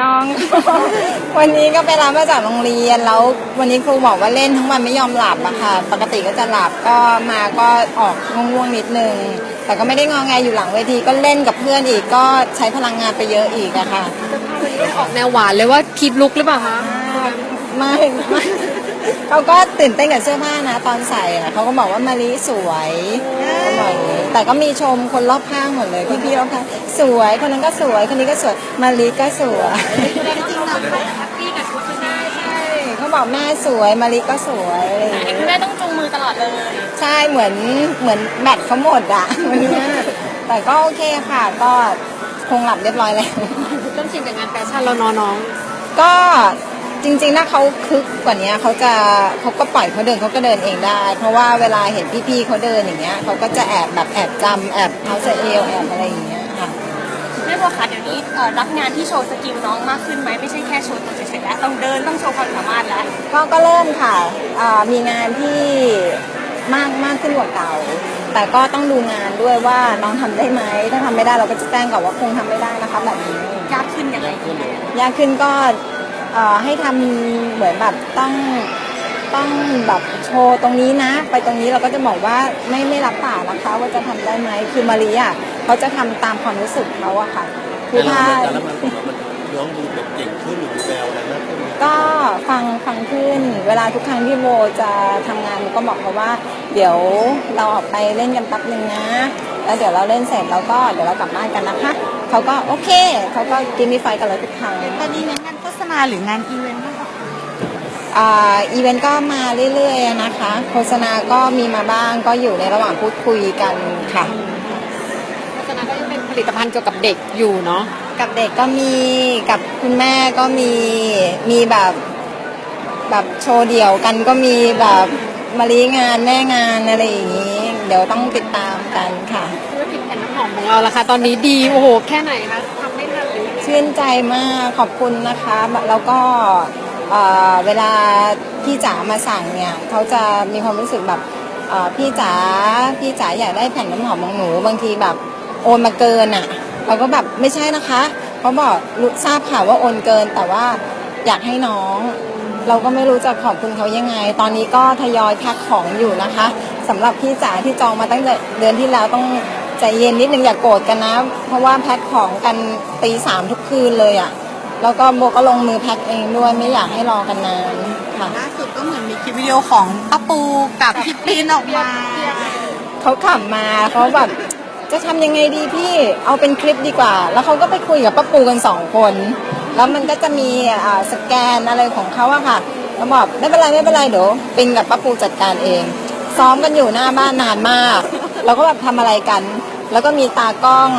น้อง วันนี้ก็ไปรับมาจากโรงเรียนแล้ววันนี้ครูบอกว่าเล่นทั้งวันไม่ยอมหลับอะค่ะ ปกติก็จะหลับก็มาก็ออกง่วงๆนิดนึง แต่ก็ไม่ได้งอแงอยู่หลังเวทีก็เล่นกับเพื่อนอีกก็ใช้พลังงานไปเยอะอีกอะค่ะ ออกแนวหวานเลยว่าคลิปลุกหรือเปล่าคะ ไม่ไม่ เขาก็ตื่นเต้นกับเสื้อผ้านะ ตอนใส่อะเขาก็บอกว่ามารีสวยเขาบอกอย่างนี้แต่ก็มีชมคนรอบข้างหมดเลยพี่ๆรอบข้างสวยคนนั้นก็สวยคนนี้ก็สวยมารีก็สวยแฮปปี้กับชุดคุณแม่ใช่เขาบอกแม่สวยมารีก็สวยอะไรอย่างเห็นเงี้ยคุณแม่ต้องจูงมือตลอดเลย ใช่เหมือนเหมือนแบตเขาหมดอะวันเนี้ยแต่ก็โอเคค่ะ ก็คงหลับเรียบร้อยแล้วเริ่มชินกับงานแฟชั่นแล้วเน้องน้องก็ จริงๆ ถ้าเขาคึกกว่านี้เขาจะเขาก็ปล่อยเขาเดินเขาก็เดินเองได้ เพราะว่าเวลาเห็นพี่ๆเขาเดินอย่างเงี้ยเขาก็จะแอบแบบแอบจำแอบเท้าเซเอลแอบอะไรอย่างเงี้ยค่ะ แม่บัวคะเดี๋ยวนี้เอ่อรับงานที่โชว์สกิลน้องมากขึ้นไหมไม่ใช่แค่โชว์ตัวเฉยๆแล้วต้องเดินต้องโชว์ความสามารถแล้ว ก็ก็เริ่มค่ะอ่ามีงานที่มากมากขึ้นกว่าเก่า แต่ก็ต้องดูงานด้วยว่าน้องทำได้ไหม ถ้าทำไม่ได้เราก็จะแจ้งก่อนว่าคงทำไม่ได้นะคะแบบนี้ ยากขึ้นยังไงคุณแม่ยากขึ้นก็ เอ่อให้ทำเหมือนแบบต้องต้องแบบโชว์ตรงนี้นะ ไปตรงนี้เราก็จะบอกว่าไม่ไม่รับปากนะคะว่าจะทำได้ไหมคือมาริอะเขาจะทำตามความรู้สึกเขาอะค่ะคือแต่ถ้าละแต่ละมันของเรามันร้องดูแบบเก่งขึ้นหรือมีแววอะไรมากขึ้นไหมก็ฟังฟังขึ้น เวลาทุกครั้งที่โบจะทำงานโบก็บอกเขาว่า เดี๋ยวเราออกไปเล่นกันแป๊บนึงนะ แล้วเดี๋ยวเราเล่นเสร็จแล้วก็เดี๋ยวเรากลับบ้านกันนะคะเขาก็โอเคเขาก็กินมีไฟกันเลยทุกครั้งตอนนี้เน้นงานโฆษ ณาหรืองานอีเวนต์มากกว่าอ่าอีเวนต์ก็มาเรื่อยๆนะคะ โฆษณาก็มีมาบ้างก็อยู่ในระหว่างพูดคุยกันค่ะ โฆษณาก็ยังเป็นผลิตภัณฑ์เกี่ยวกับเด็กอยู่เนาะกับเด็กก็มีกับคุณแม่ก็มีมีแบบแบบโชว์เดี่ยวกันก็มีแบบมารีงานแม่งานอะไรอย่างนี้ เดี๋ยวต้องติดตามกันค่ะ ธุรกิจแผ่นน้ำหอมของเราล่ะคะตอนนี้ดีโอ้โหแค่ไหนคะทำ ชื่นใจมากขอบคุณนะคะ แล้วก็เวลาพี่จ๋ามาสั่งเนี่ยเขาจะมีความรู้สึกแบบพี่จ๋าพี่จ๋าอยากได้แผ่นน้ำหอมของหนูบางทีแบบโอนมาเกินอะเราก็แบบไม่ใช่นะคะเขาบอกรู้ทราบข่าวว่าโอนเกิน แต่ว่าอยากให้น้อง เราก็ไม่รู้จะขอบคุณเขายังไง ตอนนี้ก็ทยอยแพ็คของอยู่นะคะสำหรับพี่จ๋าที่จองมาตั้งแต่เดือนที่แล้วต้อง ใจเย็นนิดนึงอย่ากโกรธกันนะ เพราะว่าแพ็คของกันตีสามทุกคืนเลยอะ่ะ แล้วก็โบก็ลงมือแพ็คเองด้วยไม่อยากให้รอกันนานค่ะล่าสุดก็เหมือนมีคลิปวิดีโอของป้าปูกับพี่ปรีนออกมาเขาขับมาเขาแบบจะทำยังไงดีพี่เอาเป็นคลิปดีกว่า แล้วเขาก็ไปคุยกับป้าปูกันสองคน แล้วมันก็จะมีอ่าสแกนอะไรของเขาอะค่ะแล้วบอกไม่เป็นไรไม่เป็นไรเดี๋ยวปินกับป้าปูจัดการเอง ซ้อมกันอยู่หน้าบ้านนานมาก เราก็แบบทำอะไรกัน แล้วก็มีตากล้อง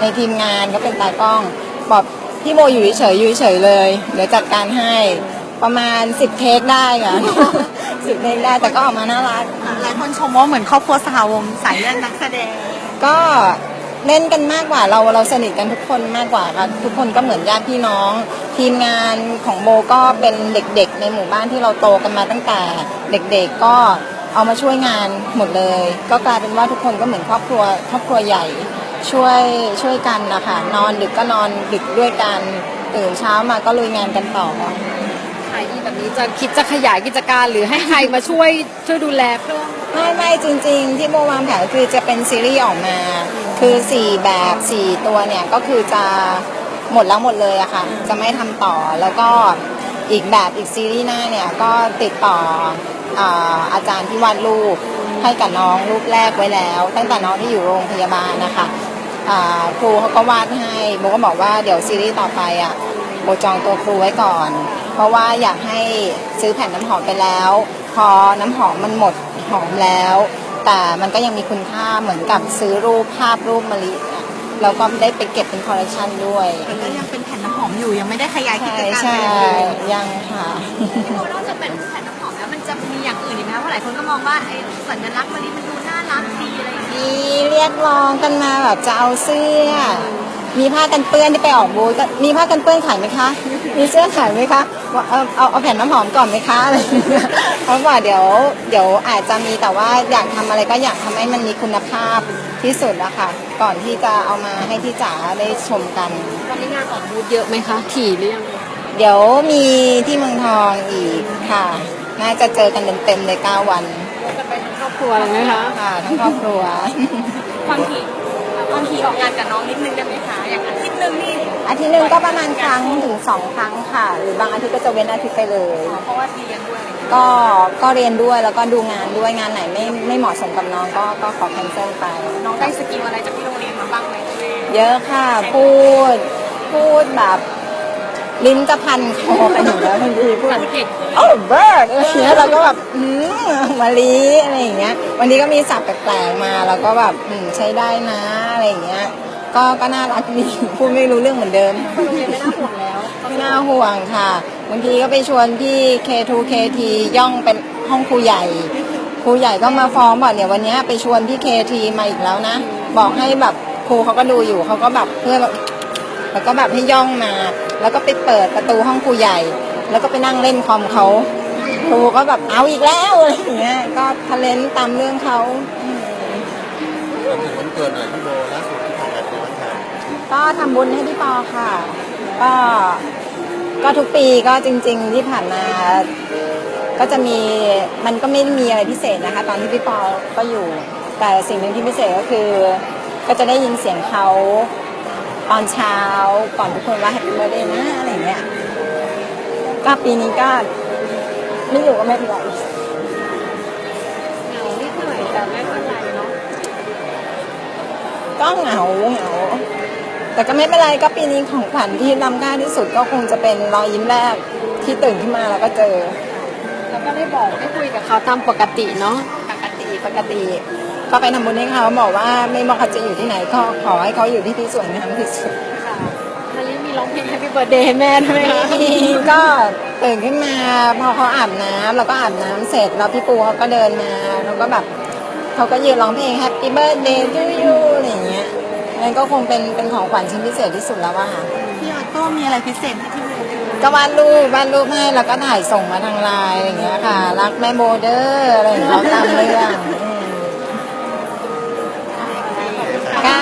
ในทีมงานก็เป็นตากล้องบอกพี่โมอยู่เฉยๆอยู่เฉยๆเลย เดี๋ยวจัดการให้ประมาณสิบเทคได้ค่ะสิบเทคได้แต่ก็ออกมาน่ารักหลายคนชมว่าเหมือนครอบครัวสหวงศ์สายเลือดนักแสดง ก็เล่นกันมากกว่าเราเราสนิทกันทุกคนมากกว่าค่ะทุกคนก็เหมือนญาติพี่น้อง ทีมงานของโบก็เป็นเด็กๆ ในหมู่บ้านที่เราโตกันมาตั้งแต่เด็กๆก็ เอามาช่วยงานหมดเลย ก็กลายเป็นว่าทุกคนก็เหมือนครอบครัวครอบครัวใหญ่ ช่วยช่วยกันนะคะนอนดึกก็นอนดึกด้วยกันตื่นเช้ามาก็ลุยงานกันต่อขายดีแบบนี้จะคิดจะขยายกิจการหรือให้ใครมาช่วยช่วยดูแลเพิ่มไม่ไม่จริง ๆ ที่โบวางแผนคือจะเป็นซีรีส์ออกมา คือ 4 แบบ 4 ตัวเนี่ย ก็คือจะหมดแล้วหมดเลยอะค่ะ จะไม่ทำต่อแล้วก็อีกแบบอีกซีรีส์หน้าเนี่ย ก็ติดต่อ อาอาจารย์ที่วาดรูปให้กับน้องรูปแรกไว้แล้ว ตั้งแต่น้องที่อยู่โรงพยาบาลนะคะอ่าครูเขาก็วาดให้โบก็บอกว่าเดี๋ยวซีรีส์ต่อไปอะโบจองตัวครูไว้ก่อน เพราะว่าอยากให้ซื้อแผ่นน้ำหอมไปแล้ว พอน้ำหอมมันหมดหอมแล้ว แต่มันก็ยังมีคุณค่าเหมือนกับซื้อรูปภาพรูปมะลิอะแล้วก็ได้ไปเก็บเป็นคอลเลคชันด้วยแต่ก็ยังเป็นแผ่นน้ำหอมอยู่ยังไม่ได้ขยายกิใช่จการใช่ไปเลยยังค่ะนอกจากเป็นแผ่นน้ำหอมแล้วมัน จะมีอย่างอื่นอีกไหมเพราะหลายคนก็มองว่าไอ้สัญลักษณ์มันนี้มันดูน่ารักดีอะไรอย่างเงี้ยมีเรียกร้องกันมาแบบจะเอาเสื้อ มีผ้ากันเปื้อนที่ไปออกบูธก็มีผ้ากันเปื้อนขายไหมคะ มีเสื้อขายไหมคะว่าเอาเอาเอาแผ่นน้ำหอมก่อนไหมคะอะไรอย่างเงี้ยเขาบอกเดี๋ยวเดี๋ยวอาจจะมีแต่ว่าอยากทำอะไรก็อยากทำให้มันมีคุณภาพที่สุดอะค่ะก่อนที่จะเอามาให้พี่จ๋าได้ชมกันแตอนนี้งานออกบูธเยอะไหมคะ ถี่หรือยัง เดี๋ยวมีที่เมืองทองอีกค่ะ น่าจะเจอกันเต็มๆเลย9วันจะไปทั้งครอบครัวเลยไหมคะค่ะทั้งครอบครัวความถี่ความถี่ออกงานกับน้องนิดนึงได้ไหมคะอย่างอาทิตย์หนึ่งนี่อาทิตย์หนึ่งก็ประมาณครั้งถึงสองครั้งค่ะ หรือบางอาทิตย์ก็จะเว้นอาทิตย์ไปเลยเพราะว่าเรียนด้วยอะไรอย่างเงี้ยก็ก็เรียนด้วยแล้วก็ดูงานด้วยงานไหนไม่ไม่เหมาะสมกับน้องก็ก็ขอแคนเซิลไป น้องได้สกิลอะไรจากที่โรงเรียนมาบ้างไหมแม่เยอะค่ะพูดพูดแบบ ลิ้นจะพันคอกันอยู่แล้วบางทีพูดพูดเก่งโอ้เบิร์ดอะไรอย่างเงี้ยเราก็แบบอืมมาลีอะไรอย่างเงี้ย วันนี้ก็มีศัพท์แปลกๆมาเราก็แบบอืมใช้ได้นะอะไรอย่างเงี้ย ก็ก็น่ารักดีพูดไม่รู้เรื่องเหมือนเดิมโรงเรียนไม่น่าห่วงแล้วไม่น่าห่วงค่ะบางทีก็ไปชวนพี่ K2 KT ย่องเป็นห้องครูใหญ่ครูใหญ่ก็มาฟ้องบอกเนี่ยวันเนี้ยไปชวนพี่ KT มาอีกแล้วนะ บอกให้แบบครูเขาก็ดูอยู่เขาก็แบบเพื่อแบบแล้วก็แบบให้ย่องมา แล้วก็ไปเปิดประตูห้องครูใหญ่ แล้วก็ไปนั่งเล่นคอมเขาครูก็แบบเอาอีกแล้วอะไรอย่างเงี้ยก็ทะเลนตามเรื่องเขาอืมวันถึงวันเกิดหน่อยพี่โบล่าสุดที่ผ่านมาเป็นวันเกิดก็ทำบุญให้พี่ปอค่ะ ก็ก็ทุกปีก็จริง ๆ ที่ผ่านมาก็จะมีมันก็ไม่ได้มีอะไรพิเศษนะคะ ตอนที่พี่ปอก็อยู่ แต่สิ่งหนึ่งที่พิเศษก็คือ ก็จะได้ยินเสียงเขาตอนเช้าก่อนทุกคนว่าแฮปปี้ เบ t ร์ a เดย์นะอะไรอย่างเงี้ยก็ปีนี้ก็ไม่อยู่ก็ไม่เป็นไรเหงานิดหน่อยแต่ไม่เป็นไรเนาะก็เหงาเหงาแต่ก็ไม่เป็นไรก็ปีนี้ของขวัญที่ล้ำค่าที่สุดก็คงจะเป็นรอยยิ้มแรกที่ตื่นขึ้นมาแล้วก็เจอ แล้วก็ได้บอกได้คุยกับเขาตามปกติเนาะปกติปกติ ก็ไปทำบุญให้เขาบอกว่าไม่ว่าเขาจะอยู่ที่ไหนก็ขอให้เขาอยู่ที่ที่สวยงามที่สุดค่ะนา ริมีร้องเพลง Happy Birthday ให้แม่ด้วยไหมคะทีก็ตื่นขึ้นมาพอเขาอาบน้ำแล้วก็อาบน้ำเสร็จแล้วพี่ปูเขาก็เดินมาแล้วก็แบบเขาก็ยืนร้องเพลง Happy Birthday to you อะไรอย่างเงี้ยนั่นก็คงเป็นเป็นของขวัญชิ้นพิเศษที่สุดแล้วอะค่ะ พี่ออโต้มีอะไรพิเศษที่พี่โบก็วาดรูปวาดรูปให้แล้วก็ถ่ายส่งมาทางไลน์อย่างเงี้ยค่ะ รักแม่โบเดอร์อะไรอย่างเงี้ยตามเรื่องอื